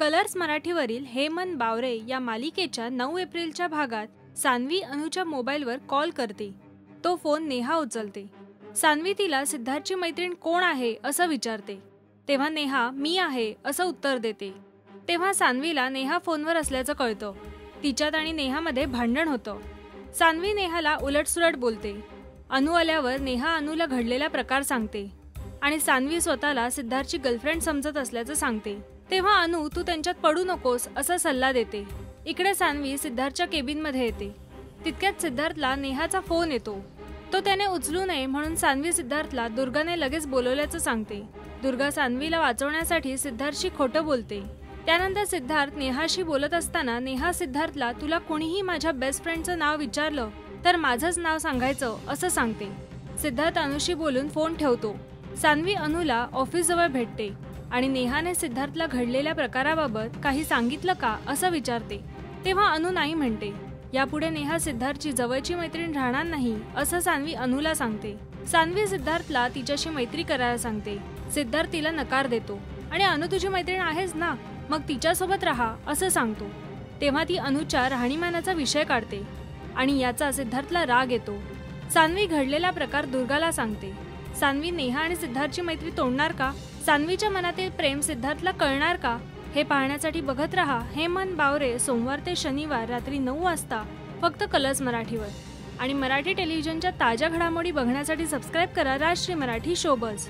Colours मराठीवरील Hemant बावरे या मालिकेच्या नऊ एप्रिलच्या भागात सान्वी अनुच्या मोबाईलवर कॉल करते. तो फोन नेहा उचलते. सान्वी तिला सिद्धार्थची मैत्रीण कोण आहे असं विचारते. तेव्हा नेहा मी आहे असं उत्तर देते. तेव्हा सान्वीला नेहा फोनवर असल्याचं कळतं. तिच्यात आणि नेहामध्ये भांडण होतं. सान्वी नेहाला उलटसुलट बोलते. अनु आल्यावर नेहा अनुला घडलेला प्रकार सांगते. आणि सान्वी स्वतःला सिद्धार्थची गर्लफ्रेंड समजत असल्याचं सांगते. तेव्हा अनु तू त्यांच्यात पडू नकोस असा सल्ला देते. इकडे सान्वी सिद्धार्थच्या केबिनमध्ये येते. तितक्यात सिद्धार्थला नेहाचा फोन येतो. तो त्याने उचलू नये म्हणून सान्वी सिद्धार्थला दुर्गाने लगेच बोलवल्याचं सांगते. दुर्गा सान्वीला वाचवण्यासाठी सिद्धार्थशी खोटं बोलते. त्यानंतर सिद्धार्थ नेहाशी बोलत असताना नेहा सिद्धार्थला तुला कोणीही माझ्या बेस्ट फ्रेंडचं नाव विचारलं तर माझंच नाव सांगायचं असं सांगते. सिद्धार्थ अनुशी बोलून फोन ठेवतो. सान्वी अनुला ऑफिसजवळ भेटते आणि नेहाने सिद्धार्थला घडलेल्या प्रकाराबाबत काही सांगितलं का असं विचारते. तेव्हा अनु नाही म्हणते. यापुढे नेहा सिद्धार्थची जवळची मैत्रीण राहणार नाही असं सान्वी अनुला सांगते. सान्वी सिद्धार्थला तिच्याशी मैत्री करायला सांगते. सिद्धार्थ तिला नकार देतो. आणि अनु तुझी मैत्रीण आहेच ना? मग तिच्यासोबत राहा असं सांगतो. तेव्हा ती अनुच्या राहणीमानाचा विषय काढते आणि याचा सिद्धार्थला राग येतो. सान्वी घडलेला प्रकार दुर्गाला सांगते. सान्वी नेहा आणि सिद्धार्थची मैत्री तोडणार का? सान्वीच्या मनातील प्रेम सिद्धार्थला कळणार का? हे पाहण्यासाठी बघत रहा हेमंत बावरे सोमवार ते शनिवार रात्री नऊ वाजता फक्त कलर्स मराठीवर. आणि मराठी टेलिव्हिजनच्या ताज्या घडामोडी बघण्यासाठी सबस्क्राईब करा राष्ट्रीय मराठी शोबज.